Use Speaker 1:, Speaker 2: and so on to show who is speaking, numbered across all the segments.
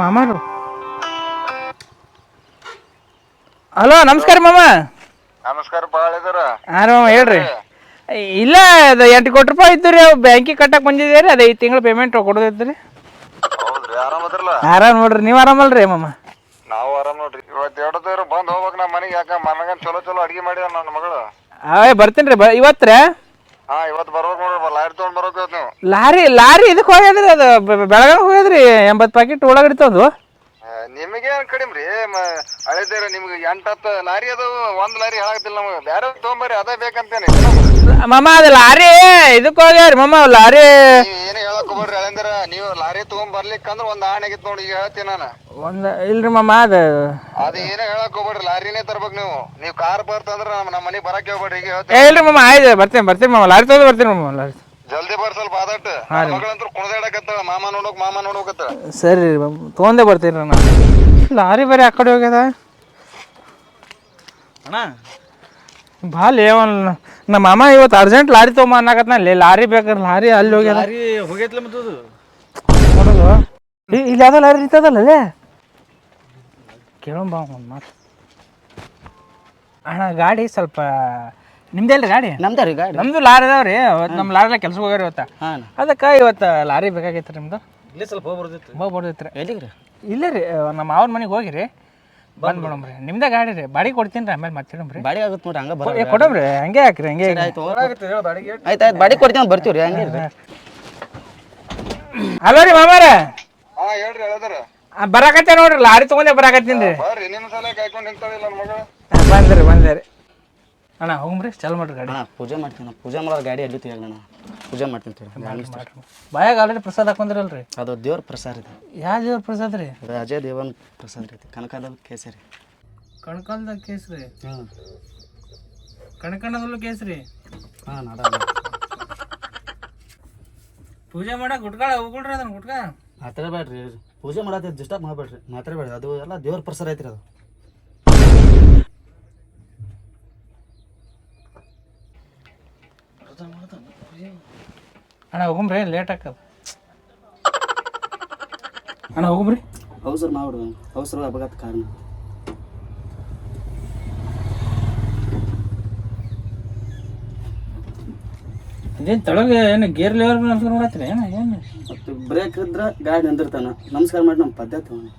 Speaker 1: ಮಾಮಾರು. Hello ನಮಸ್ಕಾರ ಮಾಮ.
Speaker 2: ನಮಸ್ಕಾರ ಭಾಳ ಇದಾರ?
Speaker 1: ಹಾಂ ಮಾಮ ಹೇಳ್ರಿ. ಇಲ್ಲ ಅದು ಎಂಟು ಕೋಟಿ ರೂಪಾಯಿ ಇದ್ದು ರೀ ಅವು ಬ್ಯಾಂಕಿಗೆ ಕಟ್ಟಕ್ಕೆ ಬಂದಿದ್ದೀವಿ ರೀ ಅದು ಐದು ತಿಂಗಳು ಪೇಮೆಂಟ್ ಕೊಡೋದೈತೆ ರೀ.
Speaker 2: ಹೌದ್ರಿ ಆರಾಮದ್ರಲ್ಲ
Speaker 1: ಆರಾಮ್ ನೋಡ್ರಿ ನೀವು ಆರಾಮಲ್ರಿ ಮಾಮ?
Speaker 2: ನಾವು ಆರಾಮ್ ನೋಡ್ರಿ ಇವತ್ತು ಎರಡದೇವ್ರು ಬಂದ್ ಹೋಗ್ಬೇಕು ನಮ್ಮ ಮನೆಗೆ ಯಾಕ ಮನಗನ್ ಚಲೋ ಚಲೋ ಅಡಿಗೆ ಮಾಡ್ಯಾರ ನನ್ನ ಮಗಳು.
Speaker 1: ಅವೇ ಬರ್ತೀನಿ ರೀ ಬ ಇವತ್ತು ರೀ
Speaker 2: ಹಾ ಇವತ್ತು ಬರ್ಬೇಕು ನೋಡ್ರಿ ಲಾರಿ ತೊಗೊಂಡ್ ಬರ್ಬೇಕು ಇವತ್ತು ನೀವು.
Speaker 1: ಲಾರಿ ಲಾರಿ ಇದಕ್ಕೆ ಹೋಗ್ಯದ್ರಿ ಅದು? ಬೆಳಗಾವಿ ಹೋಗ್ಯದ್ರಿ ಎಂಬತ್ತು ಪ್ಯಾಕೆಟ್ ಉಳ್ಳಾಗಡ್ಡಿ ತಂದು?
Speaker 2: ನಿಮಗೆ ನಿಮಗೇನ್ ಕಡಿಮೆ ರೀ ಹಳಿದೇರ ನಿಮ್ಗೆ ಎಂಟು ಹತ್ತು ಲಾರಿ ಅದು ಒಂದ್ ಲಾರಿ ಹಾಳಾಗ್ತಿಲ್ಲ ನಮಗೆ. ಬೇರೆ ತೊಗೊಂಬರ್ರಿ ಅದೇ ಬೇಕಂತೇನೆ.
Speaker 1: ಮಾಮ ಅದು ಲಾರಿ ಇದಕ್ಕೆ ಹೋಗ್ಯಾರಿ ಮಮ್ಮ ಲಾರಿ
Speaker 2: ಹೋಗ್ಬೇಡ್ರಿ ಹಳೆಂದ್ರ ನೀವು ಲಾರಿ ತಗೊಂಡ್ ಬರ್ಲಿಕ್ಕಂದ್ರ ಒಂದ್ ಆಣೆ ಆಗಿತ್ತು ನೋಡಿ ಈಗ ಹೇಳ್ತೀನಿ ನಾನು.
Speaker 1: ಒಂದ್ ಇಲ್ರಿ ಮಾಮ ಅದು.
Speaker 2: ಅದು ಏನೇ ಹೇಳಕ್ ಹೋಗ್ಬೇಡ್ರಿ ಲಾರಿನೇ ತರ್ಬೇಕು ನೀವು. ನೀವು ಕಾರ್ ಬರ್ತಂದ್ರ ನಮ್ಮ ನಮ್ಮ ಮನೆಗೆ ಬರಕ್ಕೆ ಹೋಗ್ಬೇಡ್ರಿ ಈಗ
Speaker 1: ಏ
Speaker 2: ಹೇಳ್ತೀನಿ
Speaker 1: ಇಲ್ರಿ ಮಾಮ ಆಯ್ತು ಬರ್ತೀನಿ ಬರ್ತೀನಿ ಮಾಮ ಲಾರಿ ತಗೊಂಡ್ ಬರ್ತೀನಿ ಮಾಮ ಲಾರಿ
Speaker 2: ಜಲ್ದಿ ಬರ್ ಸ್ವಲ್ಪ ಆದಟ್ಟು. ಮಗಳಂತ್ರ ಕುಣದಾಡಕತ್ತಾಳ ಮಾಮ ನೋಡೋಕ್ ಮಾಮ ನೋಡೋಕತ್ತ
Speaker 1: ಸರಿ ರೀ ಮಾಮ ತೊಗೊಂಡೇ ಬರ್ತೀನಿ ರೀ ನಾನು. ಲಾರಿ ಬೇರೆ ಆ ಕಡೆ ಹೋಗ್ಯದ.
Speaker 3: ಅಣ್ಣ
Speaker 1: ಭಾಳ ಏವನ್ ನಮ್ಮ ಮಾಮ ಇವತ್ತು ಅರ್ಜೆಂಟ್ ಲಾರಿ ತೊಗೊಂಬ ಅನ್ನಕತ್ನ. ಅಲ್ಲಿ ಲಾರಿ ಬೇಕಾದ್ರೆ ಲಾರಿ ಅಲ್ಲಿ ಹೋಗ್ಯದ
Speaker 3: ಲಾರಿ ಹೋಗೈತ್ಲ ಮತ್ತು ಅದು.
Speaker 1: ನೋಡೋದು ಇ- ಇಲ್ಲಿ ಯಾವ್ದೋ ಲಾರಿ ನಿಂತದಲ್ಲ ಅಲ್ಲೇ ಕೇಳೋಣ ಬಾ ಒಂದು ಮಾತು. ಅಣ್ಣ ಗಾಡಿ ಸ್ವಲ್ಪ ನಿಮ್ದೆಲ್ರಿ ಗಾಡಿ?
Speaker 4: ನಮ್ದು ರೀ ಗಾಡಿ.
Speaker 1: ನಮ್ದು ಲಾರಿ ಅದಾವ್ರಿ. ಅವತ್ತು ನಮ್ಮ ಲಾರಿ ಕೆಲ್ಸಕ್ಕೆ ಹೋಗ್ಯಾರ ಇವತ್ತು.
Speaker 4: ಹಾಂ
Speaker 1: ಅದಕ್ಕೆ ಇವತ್ತು ಲಾರಿ ಬೇಕಾಗೈತೆ ರೀ ನಿಮ್ದು?
Speaker 3: ಇಲ್ಲೇ ಸ್ವಲ್ಪ ಹೋಗಿ ಬರ್ದಿತ್ತು
Speaker 1: ಹೋಗಿ ಬರ್ತೈತೆ ರೀ
Speaker 4: ಎಲ್ಲಿಗೆ ರೀ
Speaker 1: ಇಲ್ಲೇ ರೀ ನಮ್ಮ ಮಾವನ ಮನೆಗೆ ಹೋಗಿರಿ. ಬಂದ್ ಬಿಡಮ್ರಿ ನಿಮ್ದೇ ಗಾಡಿ ರೀ. ಬಾಡಿ ಕೊಡ್ತೀನಿ ರೀ ಆಮೇಲೆ ಮಾತಾಡಮ್ರಿ
Speaker 4: ಬಾಡಿ ಆಗುತ್ತೆ ನೋಡ್ರಿ ಹಂಗೆ ಬರ
Speaker 1: ಏ ಕೊಡಮ್ರಿ ಹಂಗೆ ಹಾಕ್ರಿ ಹಂಗೆ
Speaker 4: ಆಯ್ತು ಆಯ್ತು ಆಯ್ತು ಬಾಡಿ ಕೊಡ್ತೀನಿ ಬರ್ತೀವಿ ರೀ ಹಂಗೆ ರೀ
Speaker 1: ಹಲೋ ರೀ ಮಾಮಾರ.
Speaker 2: ಹಾ ಹೇಳ್ರಿ ಹೇಳದ್ರ.
Speaker 1: ಬರಾಕತ್ತೆ ನೋಡ್ರಿ ಲಾರಿ ತಗೊಂಡೇ ಬರಾಕತ್ತೀನಿ ರೀ.
Speaker 2: ಬರ್ರಿ ನಿಮ್ ಸಲ ಕಾಯ್ಕೊಂಡು ನಿಂತಾಳಿಲ್ಲ ನನ್ನ ಮಗಳು
Speaker 1: ಬಂದ್ರಿ ಬಂದೆ ಅಣ್ಣ ಹೋಗ್ರಿ ಚಲ್ ಮಾಡ್ರಿ ಗಾಡಿ.
Speaker 4: ಪೂಜೆ ಮಾಡ್ತೀನಿ ಪೂಜೆ ಮಾಡೋದು ಗಾಡಿ ಅಲ್ಲಿ ಅಣ್ಣ. ಪೂಜೆ ಮಾಡ್ತೀನಿ
Speaker 1: ಬಾಯಾಗ ಆಲ್ರೆಡಿ ಪ್ರಸಾದ ಹಾಕೊಂಡ್ರಲ್ರಿ
Speaker 4: ಅದು ದೇವ್ರ ಪ್ರಸಾದ ಇದೆ.
Speaker 1: ಯಾವ ದೇವ್ರ ಪ್ರಸಾದ ರೀ?
Speaker 4: ರಾಜ ದೇವನ್ ಪ್ರಸಾದ ರೀ ಕನಕದ ಕೇಸರಿ.
Speaker 1: ಕಣ್ಕಾಲ್ದಾಗ ಕೇಸರಿ?
Speaker 4: ಹ್ಞೂ.
Speaker 1: ಕಣ್ಕಣದಲ್ಲೂ ಕೇಸ್ರಿ?
Speaker 4: ಹಾಂ ಅದ
Speaker 1: ಪೂಜೆ ಮಾಡಕ್ ಗುಟ್ಕಾಳ ಹೋಗ್ಬಿಡ್ರಿ ಅದನ್ನ ಗುಟ್ಕ.
Speaker 4: ಮಾತಾಡಬೇಡ್ರಿ ಪೂಜೆ ಮಾಡತ್ತೆ ಡಿಸ್ಟರ್ಬ್ ಮಾಡಬೇಡ್ರಿ. ಮಾತಾಡಬೇಡ್ರಿ ಅದು ಎಲ್ಲ ದೇವ್ರ ಪ್ರಸಾದ ಐತ್ರಿ ಅದು.
Speaker 1: ಅಣ್ಣ ಹೋಗ್ರಿ ಲೇಟ್ ಆಕದ. ಅಣ್ಣ ಹೋಗ್ರಿ
Speaker 4: ಅವಸರ ಮಾಡ್ಬಿಡು ಅವಸರ ಅಪಘಾತ ಕಾರಣ.
Speaker 1: ಇದೇನು ತಳಗೆ ಏನು ಗೇರ್ ಲೇವರ್ ನಮಸ್ಕಾರ ಮಾಡತ್ರಿ ಏನು ಏನು?
Speaker 4: ಮತ್ತು ಬ್ರೇಕ್ ಇದ್ರೆ ಗಾಡಿ ನಿಂದಿರ್ತಾನ. ನಮಸ್ಕಾರ ಮಾಡಿ ನಮ್ಮ ಪದ್ಧತಿ ಅವ್ನು.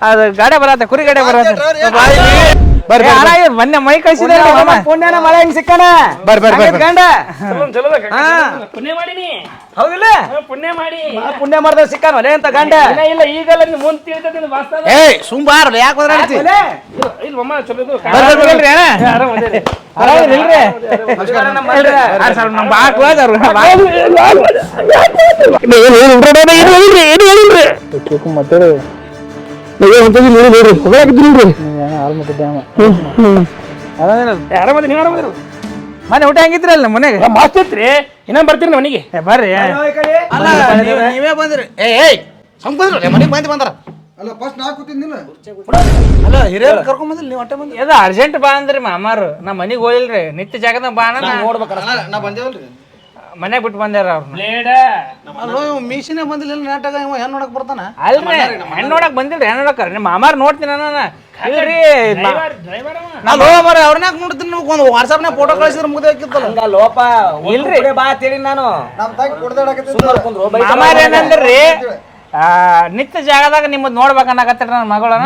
Speaker 1: ಅದು ಗಾಡೆ ಬರತ್ತೆ ಕುರಿ ಗಾಡೆ ಬರತ್ತೆ ಬರ್ರಿ ಮೊನ್ನೆ ಮೈ ಕಳಿಸಿದ
Speaker 5: ಪುಣ್ಯನ ಮಳೆ ಹಿಂಗ್ ಸಿಕ್ಕಣ
Speaker 1: ಬರ್ರಿ ಬರ್ರಿ ಬರ್ರಿ
Speaker 5: ಗಂಡ
Speaker 6: ಪುಣ್ಯ ಮಾಡೀನಿ
Speaker 5: ಹೌದಿಲ್ಲ
Speaker 6: ಪುಣ್ಯ ಮಾಡಿ
Speaker 5: ಪುಣ್ಯ ಮಾಡ್ದ ಸಿಕ್ಕನ ಒಲೆ ಅಂತ ಗಂಡ
Speaker 6: ಇಲ್ಲ ಇಲ್ಲ ಈಗಲ್ಲ ನೀನು ಮುಂದೆ ತಿಳಿತದೆ ವಾಸ್ತವ
Speaker 1: ಏಯ್ ಸುಂಬಾರ್ ಯಾಕೆ ಬದ್ರಾಡ್ತಿ
Speaker 5: ಒಲೆ?
Speaker 6: ಇಲ್ಲ ಮಮ್ಮ ಚಲೋ ಇದು.
Speaker 1: ಬರ್ರಿ ಬರ್ರಿ ಅಣ್ಣ
Speaker 6: ಆರಾಮ್ ಅದೇರಿ.
Speaker 1: ಆರಾಮಿಲ್ರಿ
Speaker 5: ನಮಸ್ಕಾರ ನಮ್ಮ ಮಲ್ರೆ.
Speaker 1: ಆ, ಸ್ವಲ್ಪ ನಮ್ಮ ಬಾಕ್ ಹೋದವ್ರು
Speaker 6: ಆರಾಮದ ನೀವು ಆರಾಮದಿರು
Speaker 1: ಮನೆ ಊಟ ಹೆಂಗಿದ್ರಲ್ಲ ಮನೆಗೆ?
Speaker 6: ಮಸ್ತ್ ಇತ್ರಿ ಇನ್ನೊಂದ್ ಬರ್ತೀರಿ ಮನೆಗೆ.
Speaker 1: ಬರ್ರಿ.
Speaker 4: ಅಲ್ಲ ನೀವ್- ನೀವೇ ಬಂದ್ರಿ. ಏ ಏಯ್ ಹಂಗ್ ಬಂದ್ರಿ ಮನೆಗೆ ಬಂದು ಬಂದಾರ. ಅಲ್ಲ ಹಿರಿಯರು ಕರ್ಕೊಂಡ್ ಬಂದಿಲ್ಲ ನೀವು ಹೊಟ್ಟೆ ಬಂದ್ರಿ.
Speaker 1: ಇದು ಅರ್ಜೆಂಟ್ ಬಾ ಅಂದ್ರಿ ಮಾಮಾರು. ನಾ ಮನೆಗೆ ಹೋಗಿಲ್ರಿ. ನಿತ್ಯ ಜಾಗದಾಗ ಬಾ ಅಣ್ಣ
Speaker 4: ನೋಡ್ಬೇಕಲ್ಲ. ನಾ ಬಂದೇವಲ್ರಿ.
Speaker 1: ಮನೆಗೆ ಬಿಟ್ಟು ಬಂದ್ಯಾರ ಅವ್ರನ್ನ.
Speaker 6: ಬ್ಲೇಡ್.
Speaker 4: ಮೀಸಿನೇ ಬಂದಿಲ್ಲ ನಾಟಕ ಇವ ಹೆಣ್ಣು ನೋಡಕ್ ಬರ್ತಾನ?
Speaker 1: ಅಲ್ರಿ ಹೆಣ್ಣು ನೋಡಕ್ ಬಂದಿಲ್ರಿ ಹೆಣ್ಣು ನೋಡಕ್. ನಿಮ್ಮ ಮಾಮಾರ್ ನೋಡ್ತೀನಿ ನಾನು. ಇಲ್ರಿ ನಾ-
Speaker 6: ಡ್ರೈವರ್ ಅವ.
Speaker 4: ನಾ ಲೋ ಮರ ಅವ್ರನ್ನ ನೋಡ್ತೀನಿ ನೀವು? ಒಂದು ವಾಟ್ಸಾಪ್ನಾಗ ಫೋಟೋ ಕಳಿಸಿದ್ರೆ ಮುಗ್ದೆ ಹಾಕಿತ್ತಲ್ಲ
Speaker 5: ಹಂಗ ಲೋಪ.
Speaker 1: ಇಲ್ರಿ.
Speaker 5: ಬಾ ತಿಳಿ ನಾನು. ಸುಮ್ಮನೆ ಕುಂದ್ರು. ಬೈ
Speaker 1: ಮಾಮಾರ್ ಏನಂದ್ರಿ? ಆ, ನಿತ್ಯ ಜಾಗದಾಗ ನಿಮ್ಮದ್ ನೋಡ್ಬೇಕನ್ನಕತ್ತೀರಿ ನನ್ನ ಮಗಳನ್ನ.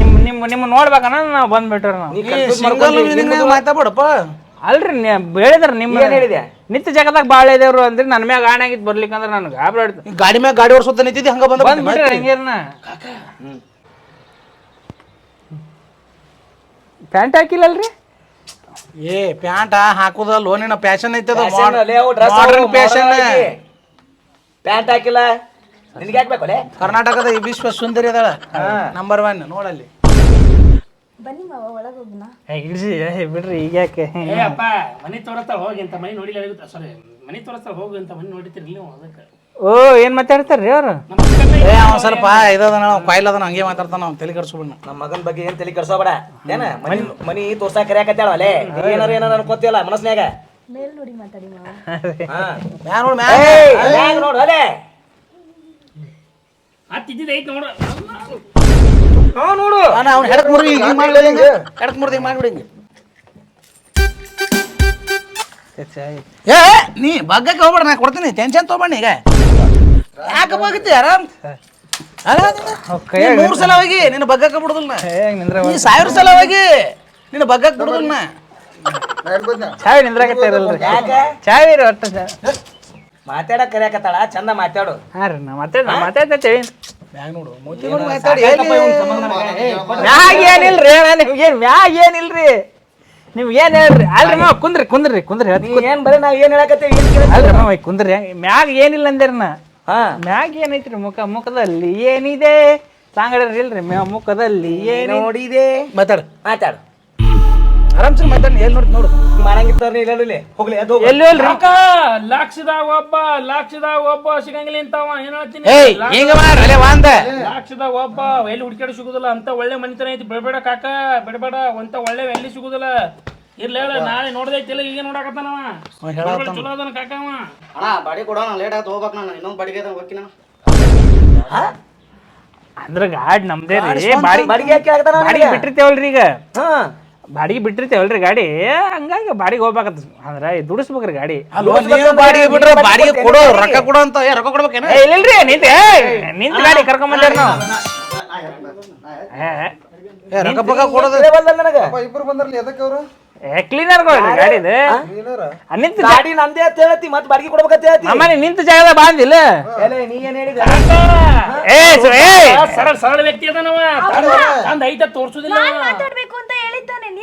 Speaker 1: ನಿಮ್ಮ ನಿಮ್ ನಿಮ್ಮ ನೋಡ್ಬೇಕನ್ನ ನಾವು ಬಂದ್ಬಿಟ್ರಿ ನಾವು.
Speaker 4: ಸಿಂಗಲ್ ಮಾತಾಡ್ಬೇಡಪ್ಪ.
Speaker 1: ಅಲ್ರಿ ನೀ ಹೇಳಿದ್ರ ನಿಮ್ಮ
Speaker 5: ಏನ್ ಹೇಳಿದೆ?
Speaker 1: ನಿತ್ಯ ಜಗದಾಗ ಬಾಳ ಇದೇವ್ರು ಅಂದ್ರೆ ನನ್ನ ಮ್ಯಾಗ ಆಣೆ ಆಗಿದ್ ಬರ್ಲಿಕ್ಕಂದ್ರ ನನ್ಗೆ ಗಾಬರಿ ಆಡ್ತು.
Speaker 4: ಈ ಗಾಡಿ ಮ್ಯಾಗ ಗಾಡಿ ಓಡಿಸೋದ ನಿಂತಿದ್ದೆ ಹಂಗ ಬಂದ
Speaker 1: ಬಂದ್ಬಿಟ್ರಿ ಹಂಗೇರ್ನ. ಪ್ಯಾಂಟ್ ಹಾಕಿಲ್ಲ ಅಲ್ರಿ
Speaker 7: ಏ ಪ್ಯಾಂಟ್ ಹಾಕುದ ಲೋನಿನ ಪ್ಯಾಶನ್ ಐತದ
Speaker 5: ಅದು
Speaker 7: ಮಾಡರ್ನ್
Speaker 5: ಪ್ಯಾಂಟ್ ಹಾಕಿಲ್ಲ? ನಿನ್ಗೆ ಹಾಕ್ಬೇಕು?
Speaker 7: ಕರ್ನಾಟಕದ ಈ ವಿಶ್ವ ಸುಂದರಿ ಅದಾಳ. ನಂಬರ್ ಒನ್ ನೋಡಲ್ಲಿ.
Speaker 8: ಬನ್ನಿ ಮಾವ ಒಳಗೆ ಹೋಗೋಣ
Speaker 1: ಏ, ಇಡ್ಸಿ ಏ, ಬಿಡ್ರಿ ಈಗ ಯಾಕೆ?
Speaker 6: ಏ ಅಪ್ಪ ಮನೆ ತೋರಿಸ್ತಾಳ ಹೋಗಿ ಅಂತ ಮನೆ ನೋಡಿಲ್ಲ ಸಾರಿ ಮನೆ ತೋರಿಸ್ತಾಳ ಹೋಗಿ ಅಂತ ಮನೆ ನೋಡಿತಿರಿ ನೀವು ಅದಕ್ಕೆ.
Speaker 1: ಓ ಏನ್ ಮಾತಾಡ್ತಾರ್ರಿ ಅವ್ರು?
Speaker 7: ಏ ಅವ ಸ್ವಲ್ಪ ಇದದ ನಾವು ಕಾಯಿಲ್ ಅದನ್ನ ಹಂಗೆ ಮಾತಾಡ್ತಾನ ಅವ್ನು ತಲೆ ಕೆಡ್ಸ್ಬಿಡ್ನ
Speaker 5: ನಮ್ಮ ಮಗನ ಬಗ್ಗೆ ಏನ್ ತಲೆ ಕಡ್ಸೋಬೇಡ. ಏನ ಮನಿ ಮನಿ ತೋರ್ಸಾಕ ಕರಿಯಾಕತ್ತಾಳ ಅಲ್ಲೇ? ಏನಾರ ಏನಾರ ಅನ್ಕೋತಿಯಲ್ಲ ಮನಸ್ನ್ಯಾಗ?
Speaker 8: ಮೇಲ್ ನೋಡಿ ಮಾತಾಡಿ ಮಾವ.
Speaker 5: ಹಾ.
Speaker 7: ಮ್ಯಾಗ ನೋಡ್ ಮ್ಯಾಗ್
Speaker 5: ನೋಡು. ಅಲ್ಲೇ.
Speaker 6: ಹತ್ತಿದ್ದಿದ್ದು ಐತೆ ನೋಡು.
Speaker 5: ಹಾ ನೋಡು.
Speaker 7: ಅವ್ನು ಹೆಡಕ್ ಮುರ್ದಿ ಹಿಂಗೆ ಮಾಡ್ಲಿ ಹಿಂಗೆ. ಹೆಡಕ್ ಮುರ್ದಿ ಹಿಂಗೆ ಮಾಡ್ಬಿಡಿ ಹಿಂಗೆ. ಏ ನೀ ಬಗ್ಗಕ್ಕೆ ಹೋಗ್ಬೇಡ ನಾ ಕೊಡ್ತೀನಿ. ಟೆನ್ಷನ್ ತೊಗೊಂಡು ಈಗ. ಯಾಕೆ ಬಗ್ಗತ್ತಿ ಆರಾಮ್? ಅಲ್ಲ ನೀನು? ಮೂರು ಸಲ ಹೋಗಿ ನಿನ್ನ ಬಗ್ಗಕ್ಕೆ ಬಿಡುದಿಲ್ಲ. ನೀ ಸಾವಿರ ಸಲ ಹೋಗಿ ನಿನ್ನ ಬಗ್ಗಕ್ಕೆ ಬಿಡುದಿಲ್ಲ. ನಾ
Speaker 1: ಚಾವಿ ನಿಂದ್ರಾಕತ್ತಾರಲ್ರಿ
Speaker 5: ಯಾಕೆ?
Speaker 1: ಚಾವಿ ರೀ ಒಟ್ಟ ಚಾ-
Speaker 5: ಮಾತಾಡಕ್ ಕರಿಯಾಕತ್ತಾಳ? ಚಂದ ಮಾತಾಡು.
Speaker 1: ಹಾ ರೀ ನಾ ಮಾತಾಡ ಮಾತಾಡ್ತೇವೆ
Speaker 7: ಮ್ಯಾಗ
Speaker 1: ಏನಿಲ್ರಿ ಅಣ್ಣ ನಿಮ್ಗೇನ್ ಮ್ಯಾಗ ಏನಿಲ್ರಿ? ನಿಮ್ಗೆ ಏನ್ ಹೇಳ್ರಿ? ಅಲ್ರಿ ಮಾವ ಕುಂದ್ರಿ ಕುಂದ್ರಿ ಕುಂದ್ರಿ
Speaker 5: ಏನ್ ಬರೀ ನಾವ್ ಏನ್ ಹೇಳಕತ್ತೀವಿ
Speaker 1: ಅಲ್ರಿ ಮಾವ ಕುಂದ್ರಿ. ಮ್ಯಾಗ ಏನಿಲ್ಲ ಅಂದಿರ ನಾ?
Speaker 5: ಹಾ.
Speaker 1: ಮ್ಯಾಗ ಏನೈತ್ರಿ ಮುಖ? ಮುಖದಲ್ಲಿ ಏನಿದೆ? ಸಾಂಗಡ್ರಿ ಇಲ್ರಿ ಮ್ಯಾ ಮುಖದಲ್ಲಿ ಏನ್
Speaker 5: ನೋಡಿದೆ.
Speaker 7: ಮಾತಾಡು.
Speaker 5: ಮಾತಾಡು.
Speaker 7: ಆರಾಮ್ ಸರ್ ಮಾತಾಡಿ ಎಲ್ಲಿ ನೋಡಿ. ನೋಡು
Speaker 5: ಇಲ್ಲ. ಹೋಗ್ಲಿ ಅದು
Speaker 6: ರೊಕ್ಕ ಲಕ್ಷದಾಗ ಒಬ್ಬ ಲಕ್ಷದಾಗ ಒಬ್ಬ ಸಿಗಂಗಿಲ್ಲ ಇಂತಾವ ಏನ್ ಹೇಳ್ತೀನಿ?
Speaker 7: ಏಯ್ ಹಿಂಗ ಮಾಡ್ರಲೆ ವಾಂದ
Speaker 6: ಲಕ್ಷದಾಗ ಒಬ್ಬ ಎಲ್ಲಿ ಹುಡುಕಾಡಿ ಸಿಗುದಿಲ್ಲ. ಅಂತ ಒಳ್ಳೆ ಮನಿತನ ಐತಿ. ಬಿಡಬೇಡ ಕಾಕ ಬಿಡಬೇಡ. ಅಂತ ಒಳ್ಳೆ ಎಲ್ಲಿ ಸಿಗುದಿಲ್ಲ. ಇರ್ಲಿ ಹೇಳ ನಾಳೆ ನೋಡ್ದೈತಿಲ್ಲ ಈಗ ನೋಡಕತ್ತಾನವ ಚಲೋ ಅದನ ಕಾಕ ಅವ.
Speaker 4: ಅಣ್ಣ ಬಾಡಿ ಕೊಡೋಣ ಲೇಟ್ ಆಯ್ತು ಹೋಗ್ಬೇಕು ನಾನು. ಇನ್ನೊಂದು ಬಾಡಿಗೆ ಅದ ಹೋಗ್ತೀನಿ ನಾನು.
Speaker 1: ಅಂದ್ರ ಗಾಡ್ ನಮ್ದೇ ರೀ. ಬಾಡಿ
Speaker 5: ಬಾಡಿಗೆ ಹಾಕಿ ಕೇಳಕತ್ತಾನ
Speaker 1: ಬಾಡಿಗೆ ಬಿಟ್ಟಿರ್ತೇವಲ್ರಿ ಈಗ.
Speaker 5: ಹಾ.
Speaker 1: ಬಾಡಿಗೆ ಬಿಟ್ಟಿರ್ತೇವಲ್ರಿ ಗಾಡಿ? ಹಂಗಾಗಿ ಬಾಡಿಗೆ ಹೋಗ್ಬೇಕಂತ ಅಂದ್ರೆ ದುಡಿಸ್ಬೇಕ್ರಿ ಗಾಡಿ.
Speaker 7: ಬಾಡಿಗೆ ಬಿಟ್ರೆ ಬಾಡಿಗೆ ಕೊಡು ರೊಕ್ಕ ಕೊಡೋ ಅಂತ ಏ ರೊಕ್ಕ ಕೊಡ್ಬೇಕೇನ?
Speaker 1: ಏ, ನಿಂತ ನಿಂತ ಗಾಡಿ ಕರ್ಕೊಂಡ್ ಬಂದೇವ್ ನಾವು. ಏ,
Speaker 7: ಏ ರೊಕ್ಕ ಪಕ್ಕ ಕೊಡೋದು.
Speaker 5: ತಿಳಿವಲ್ದ ನನಗ.
Speaker 2: ಇಬ್ರು ಬಂದ್ರಲ್ಲ ಎದಕ್ಕೆ ಅವ್ರು?
Speaker 1: ಏ ಕ್ಲೀನರ್ ಗಾಡಿದು ಆ, ನಿಂತ ಜಾ-
Speaker 5: ಗಾಡಿ ನಂದೇ ಅಂತ ಹೇಳ್ತಿ ಮತ್ ಬಾಡಿಗೆ ಕೊಡ್ಬೇಕಂತ ಹೇಳ್ತಿ
Speaker 1: ನಮ್ಮನೆ ನಿಂತ ಜಾಗದಾಗ ಬಾಂದಿಲ್ಲ
Speaker 5: ಎಲೆ, ನೀ ಏನ್ ಹೇಳಿದ
Speaker 1: ಏ ಸು- ಏ
Speaker 6: ಸರಳ ಸರಳ ವ್ಯಕ್ತಿ ಅದನವ. ನಾವ್ ಐತ ತೋರ್ಸುದಿಲ್ಲ.
Speaker 8: ಮಾತಾಡ್ಬೇಕು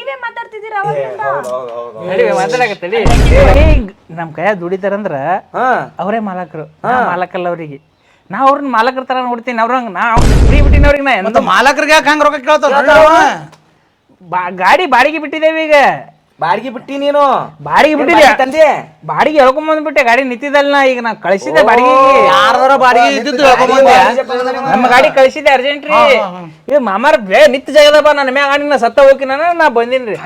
Speaker 8: ನೀವೇ ಮಾತಾಡ್ತಿದ್ದೀರಾ ಅವಾಗಿಂದ
Speaker 1: ನಮ್ ಕೈ ದುಡಿತಾರಂದ್ರ
Speaker 5: ಹಾ.
Speaker 1: ಅವರೇ ಮಾಲಕರು ಮಾಲಕಲ್ಲ ಅವ್ರಿಗೆ ನಾ ಅವ್ರನ್ನ ಮಾಲಕರ ತರ ನೋಡ್ತೀನಿ ಅವ್ರಂಗ ನಾ ಫ್ರೀ ಬಿಟ್ಟಿನ ಅವ್ರಿಗೆ ನಾ ಎಂತ
Speaker 7: ಮಾಲಕರಿಗೆ ಯಾಕೆ ಹಂಗ ರೊಕ್ಕ ಕೇಳ್ತಾರ
Speaker 1: ಬಾ- ಗಾಡಿ ಬಾಡಿಗೆ ಬಿಟ್ಟಿದ್ದೇವೆ ಈಗ.
Speaker 5: ಬಾಡಿಗೆ ಬಿಟ್ಟಿ ನೀನು.
Speaker 1: ಬಾಡಿಗೆ
Speaker 5: ಬಿಟ್ಟಿ ತಂದೆ?
Speaker 1: ಬಾಡಿಗೆ ಹೇಳ್ಕೊಂಡ್ ಬಂದ್ಬಿಟ್ಟೆ ಗಾಡಿ ನಿಂತಿದ್ದಲ್ಲ ನಾ ಈಗ ನಾ ಕಳಿಸಿದ್ದೆ ಬಾಡಿಗೆ
Speaker 7: ಯಾರ್ದಾರ ಬಾಡಿಗೆ ಇದ್ದಿದ್ದು?
Speaker 1: ನಮ್ಮ ಗಾಡಿ ಕಳಿಸಿದ್ದೆ ಅರ್ಜೆಂಟ್ ರೀ ಇದು ಮಾಮಾರ ಬೇ ನಿತ್ ಜಾಗದ ಬಾ ನನ್ನ ಮ್ಯಾಗ ಗಾಡಿ ನಾ ಸತ್ತ ಹೋಗಿ ನಾನು ನಾ ಬಂದಿನ್ರಿ.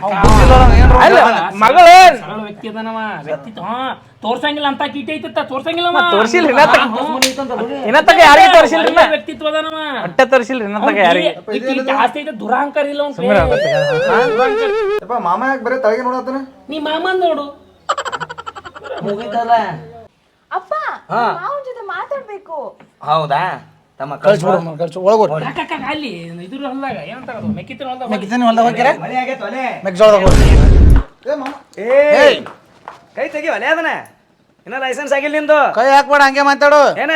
Speaker 1: ಮಗಳು.
Speaker 6: ತೋರ್ಸಂಗಿಲ್ಲ ಅಂತ ಕೀಟ ಐತಿತ್ತ ತೋರ್ಸಂಗಿಲ್ಲ
Speaker 1: ತೋರ್ಸಿಲ್ರಿ ಇನ್ನ ತಕ ಇನ್ನ ತಕ ಅಟ್ಟೆ ತೋರ್ಸಿಲ್ರಿ ಇನ್ನ.
Speaker 6: ವ್ಯಕ್ತಿತ್ವ ಅದನವ
Speaker 1: ತೋರ್ಸಿಲ್ರಿ ತಕ ಯಾರಿಗೆ.
Speaker 6: ಜಾಸ್ತಿ ಐತೆ ದುರಹಂಕಾರ ಇಲ್ಲ ಅವ್ನ್
Speaker 2: ಮಾಮ ಯಾಕೆ ಬರೀ ತಳಗೆ ನೋಡತ್ತಾನ
Speaker 6: ನೀ ಮಾಮನ್ ನೋಡು.
Speaker 5: ಮುಗಿತಲ್ಲ.
Speaker 8: ಅಪ್ಪ ಮಾವನ ಜೊತೆ ಮಾತಾಡ್ಬೇಕು.
Speaker 5: ಹೌದಾ? ತಮ್ಮ
Speaker 7: ಕಳ್ಸ್ಬಿಡು ಕಳ್ಸು ಒಳಗೋರಿ
Speaker 6: ಕಾಕ ಕಾಕ ಅಲ್ಲಿ ಇದ್ರ ಹೊಲ್ದಾಗ ಏನಂತಾರ ಅದು ಮೆಕ್ಕಿತ್ತಿನ ಹೊಲ್ದಾಗ
Speaker 7: ಮೆಕ್ಕಿತೇನೆ ಹೊಲ್ದಾಗ ಹೋಗ್ಯಾರ
Speaker 5: ಮಳೆ ಆಗೈತೆ ಒಲೆ.
Speaker 7: ಮೆಕ್ಜೋಳದಾಗ ಹೋಗಿ
Speaker 5: ಏಯ್. ಕೈ ತೆಗಿ ಒಲೆ ಅದನ್ನ. ಇನ್ನ ಲೈಸೆನ್ಸ್ ಆಗಿಲ್ಲ ನಿಂದು?
Speaker 7: ಕೈ ಹಾಕ್ಬೇಡ ಹಂಗೆ ಮಾತಾಡು.
Speaker 5: ಏನ?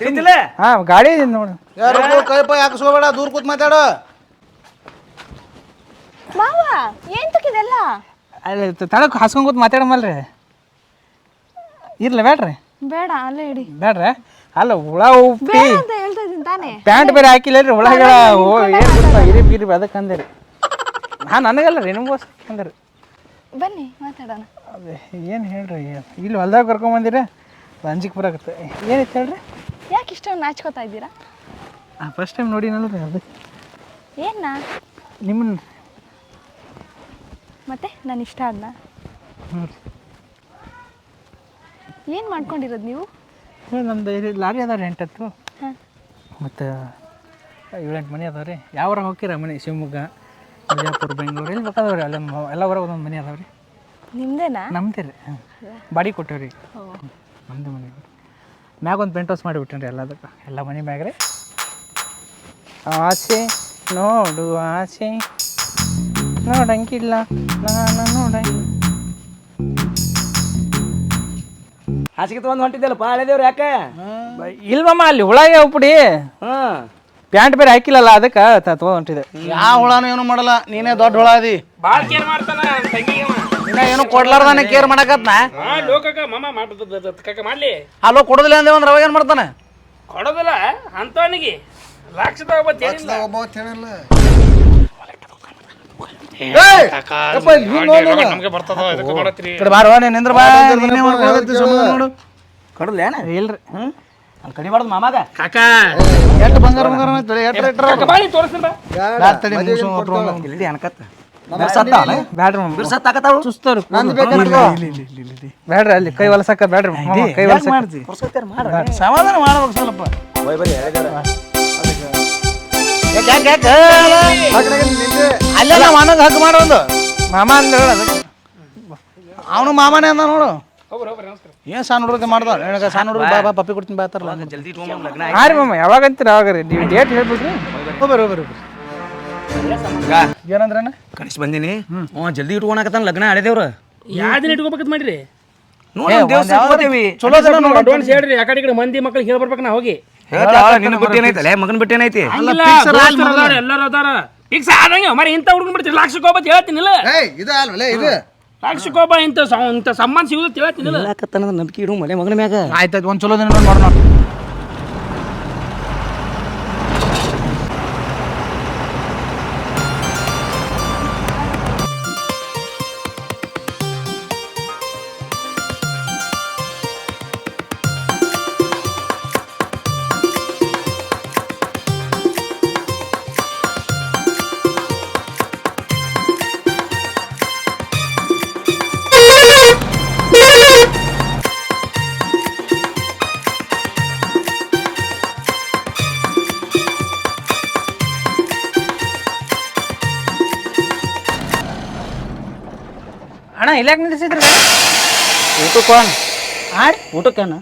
Speaker 5: ತಿಂತಿಲ್ಲ
Speaker 1: ಹಾ ಗಾಡಿ ನೋಡು.
Speaker 7: ಯಾರು ಕೈ ಪೈ ಹಾಕಿಸ್ಕೋಬೇಡ ದೂರ ಕೂತ್ ಮಾತಾಡು.
Speaker 8: ಮಾವ ಏನ್ ತಕ್ಕಿದೆಲ್ಲ
Speaker 1: ಅಲ್ಲಿ ತಳಕ್ ಹಾಸ್ಕೊಂಡ್ ಕೂತ್ ಮಾತಾಡಮಲ್ರಿ. ಇರ್ಲ ಬೇಡ್ರಿ.
Speaker 8: ಬೇಡ ಅಲ್ಲೇ ಇಡಿ.
Speaker 1: ಬೇಡ್ರಿ. ಅಲ್ಲ ಹುಳ ಉಪ್ಪಿ.
Speaker 8: ಬೇಡ ಅಂತ ಹೇಳ್ತಾ ಇದೀನಿ ತಾನೇ.
Speaker 1: ಪ್ಯಾಂಟ್ ಬೇರೆ ಹಾಕಿಲ್ಲರಿ ಒಳಗಳ ಓ ಏನ್ ಇರಿ ಬೀರಿ ಅದಕ್ಕೆ ಅಂದಿರಿ. ಹಾ ನನಗಲ್ಲ ರೀ ನಿಮಗೋಸ್ಕರ ಅಂದಿರಿ.
Speaker 8: ಬನ್ನಿ ಮಾತಾಡೋಣ.
Speaker 1: ಅದೇ ಏನು ಹೇಳ್ರಿ? ಇಲ್ಲಿ ಹೊಲ್ದಾಗ ಕರ್ಕೊಂಬಂದಿರ ಅಂಜಿಕೆ ಬರಾಕತ್ತೆ. ಏನಿತ್ತು ಹೇಳ್ರಿ?
Speaker 8: ಯಾಕೆ ಇಷ್ಟೊಂದು ನಾಚ್ಕೋತಾ ಇದ್ದೀರಾ?
Speaker 1: ಫಸ್ಟ್ ಟೈಮ್ ನೋಡಿನಲ್ರಿ ಅದು.
Speaker 8: ಏನ
Speaker 1: ನಿಮ್ಮನ್ನ
Speaker 8: ಮತ್ತೆ ನಾನು ಇಷ್ಟ
Speaker 1: ಅದನ್ನ
Speaker 8: ಏನು ಮಾಡ್ಕೊಂಡಿರೋದು ನೀವು?
Speaker 1: ನಮ್ದು ಇಲ್ಲಿ ಲಾರಿ ಅದ ರೀ ಎಂಟತ್ತು.
Speaker 8: ಹಾ.
Speaker 1: ಮತ್ತು ಏಳೆಂಟು ಮನೆ ಅದಾವ ರೀ ಯಾವ ಹೋಗಿರ ಮನೆ? ಶಿವಮೊಗ್ಗ ಬಿಜಾಪುರ ಬೆಂಗಳೂರು ಎಲ್ಲಿ ಬೇಕಾದವ್ರಿ? ಅಲ್ಲಿ ಎಲ್ಲ ಹೊರಗೆ ಒಂದೊಂದು ಮನೆ ಅದಾವ ರೀ
Speaker 8: ನಿಮ್ದೇನಾ?
Speaker 1: ನಮ್ದೇ ರೀ ಹಾಂ. ಬಾಡಿ ಕೊಟ್ಟೇವ್ರಿ. ನಮ್ದು ಮನೆ. ಮ್ಯಾಗ ಒಂದು ಪೆಂಟ್ ಹೌಸ್ ಮಾಡಿಬಿಟ್ಟೇನ್ರಿ ಎಲ್ಲದಕ್ಕೆ. ಎಲ್ಲ ಮನೆ ಮ್ಯಾಗ ರೀ ಆಸೆ ನೋಡು ಆಸೆ. ನೋಡಂಗಿಲ್ಲ ನಾನು ನೋಡ
Speaker 5: ಹಾಸಿಗೆ ತಗೊಂಡು ಹೊಂಟಿದ್ದಲ್ಲ ದೇವ್ರ ಯಾಕೆ?
Speaker 1: ಇಲ್ವಮ್ಮ ಅಲ್ಲಿ ಹುಳ ಪುಡಿ
Speaker 5: ಹ್ಮ್
Speaker 1: ಪ್ಯಾಂಟ್ ಬೇರೆ ಹಾಕಿಲ್ಲಲ್ಲ ಅದಕ್ಕೆ ತಗೋ ಹೊಂಟಿದೆ.
Speaker 7: ಯಾವ ಹುಳಾನು ಏನು ಮಾಡಲ್ಲ ನೀನೇ ದೊಡ್ಡ ಹುಳ ಅದಿ.
Speaker 6: ಭಾಳ ಕೇರ್ ಮಾಡ್ತಾನ ತಂಗಿಗೆ.
Speaker 7: ಇನ್ನ ಏನು ಕೊಡ್ಲಾರ್ದಾನೆ ಕೇರ್ ಮಾಡಕತ್ನ?
Speaker 6: ಹಾ ಮಾಡ್ತದ ಮಾಡ್ಲಿ.
Speaker 7: ಅಲ್ಲೋ ಕೊಡೋದಿಲ್ಲ ಅಂದೇವ ಅಂದ್ರೆ ಅವಾಗ ಏನ್ ಮಾಡ್ತಾನೆ?
Speaker 6: ಕೊಡೋದಿಲ್ಲ ಅಂತವನಿಗೆ. ಲಕ್ಷದಾಗ ಒಬ್ಬ. ನಮ್ಗೆ ಬರ್ತದ ಇದಕ್ಕೆ ಮಾಡತ್ರಿ
Speaker 7: ಈ ಕಡೆ ಬಾರೋ ನೀನ್ ನಿಂದ್ರ ಬಾ ನೀನೇ ಮಾಡ್ಕೊಳಕತ್ತಿ ಸುಮ್ಮನೆ ನೋಡು.
Speaker 5: ಕಡಲೇನ
Speaker 1: ಇಲ್ರಿ.
Speaker 5: ಹ್ಮ್? ಅಲ್ಲಿ ಕಡಿಬಾರ್ದು ಮಾಮಾಗ
Speaker 6: ಕಾಕ.
Speaker 7: ಎಷ್ಟು ಬಂಗಾರ ಬಂಗಾರ
Speaker 6: ಕಾಕ ಬಾಳಿ ತೋರಿಸ್ತೀನಿ ಬಾ.
Speaker 7: ಬ್ಯಾಡ್ ತಡಿ, ಮುಗ್ಸು, ಒಟ್ರು
Speaker 5: ಇಲ್ಲಿ ಅನ್ಕತ್ತ.
Speaker 1: ಬ್ಯಾಡ್ರಿ ಅಲ್ಲಿ ಕೈ ಹೊಲಸಕ್ಕ ಬ್ಯಾಡ್ರಿ ಮಾಮ, ಕೈ ಹೊಲಸಕ್ಕ.
Speaker 7: ಮಾಡ್ತಿ
Speaker 5: ತೋರ್ಸ್ಕೊತಾರ ಮಾಡ
Speaker 7: ಸಮಾಧಾನ ಮಾಡ್ಬೇಕು ಸ್ವಲ್ಪ.
Speaker 5: ಹೋಯ್ ಬರೀ ಹೇಳಿದಾರ
Speaker 7: ಯಾಕೆ ಯಾಕೆ ಅಲ್ಲೇ ನಾವು ಅಣ್ಣಗೆ ಹಗ್ ಮಾಡೊಂದು
Speaker 1: ಮಾಮ ಅಂದ್ರೆ
Speaker 7: ಅವನು ಮಾಮನೇ ಅಂದ ನೋಡು. ಏನ್ ಸಣ್ಣ ಹುಡುಗ ಮಾಡ್ದ ನನಗೆ ಸಣ್ಣ ಹುಡುಗ ಬಾ ಬಾ ಪಪ್ಪಿ ಕೊಡ್ತೀನಿ ಬಾತಾರಲ್ಲ
Speaker 5: ಜಲ್ದಿ ಲಗ್ನ
Speaker 1: ಹಾ ರೀ ಮಮ್ಮ ಯಾವಾಗ ಅಂತೀರಿ? ಅವಾಗ ರೀ ನೀವು ಡೇಟ್ ಹೇಳ್ಬಿಡ್ರಿ.
Speaker 7: ಹೋಗ್ಬರ್ರಿ ಹೋಗ್ಬರ್ರಿ ಏನಂದ್ರಣ್ಣ?
Speaker 5: ಕಣಿಸ್ ಬಂದಿನಿ. ಹ್ಞೂ ಜಲ್ದಿ ಇಟ್ಕೊಳಕತ್ತಾನ ಲಗ್ನ ಆಡಿದೇವ್ರ
Speaker 6: ಯಾವ ದಿನ ಇಟ್ಕೋಬೇಕಂತ ಮಾಡಿರಿ?
Speaker 5: ನೋಡಿ ದೇವಸ್ಥಾನಕ್ಕೆ ಹೋಗ್ತೇವಿ.
Speaker 7: ಚಲೋ ಜನ ನೋಡು
Speaker 6: ಹೇಳ್ರಿ ಆ ಕಡೆ ಈ ಕಡೆ ಮಂದಿ ಮಕ್ಳಿಗೆ ಹೇಳ್ಬರ್ಬೇಕು ನಾ ಹೋಗಿ.
Speaker 5: ನಿನ್ನ ಬಿಟ್ಟು ಏನೈತಲ್ಲ ಮಗನ್ ಬಿಟ್ಟು ಏನೈತಿ?
Speaker 6: ಎಲ್ಲರೂ ಅದಾರ. ಫಿಕ್ಸ್ ಆದಂಗೆ ಮರಿ ಇಂಥ ಹುಡುಗನ್ ಬಿಡ್ತೀರಿ ಲಕ್ಷಕ್ಕೆ ಹೋಗ್ಬತ್ ಹೇಳ್ತೀನಿಲ್ಲ
Speaker 7: ಏಯ್ ಇದು ಅಲ್ವಲ್ಲ ಇದು.
Speaker 6: ಹೋಗ್ಬ ಇಂಥ ಸ- ಇಂಥ ಸಂಬಂಧ ಸಿಗುದು
Speaker 5: ಹೇಳಕತ್ತಾನ ನಂಬಿಕೆ ಇಡು ಮನೆ ಮಗನ ಮ್ಯಾಗ.
Speaker 7: ಆಯ್ತಾಯ್ತು ಒಂದು ಚಲೋ ದಿನ ನೋಡಿ ಮಾಡೋಣ
Speaker 1: ಇಲ್ಲಾಕ್ ನಿಲ್ಸಿದ್ರಿ
Speaker 4: ಊಟಕ್ಕೆ?
Speaker 1: ಹಾಂ
Speaker 4: ಊಟಕ್ಕೇನ?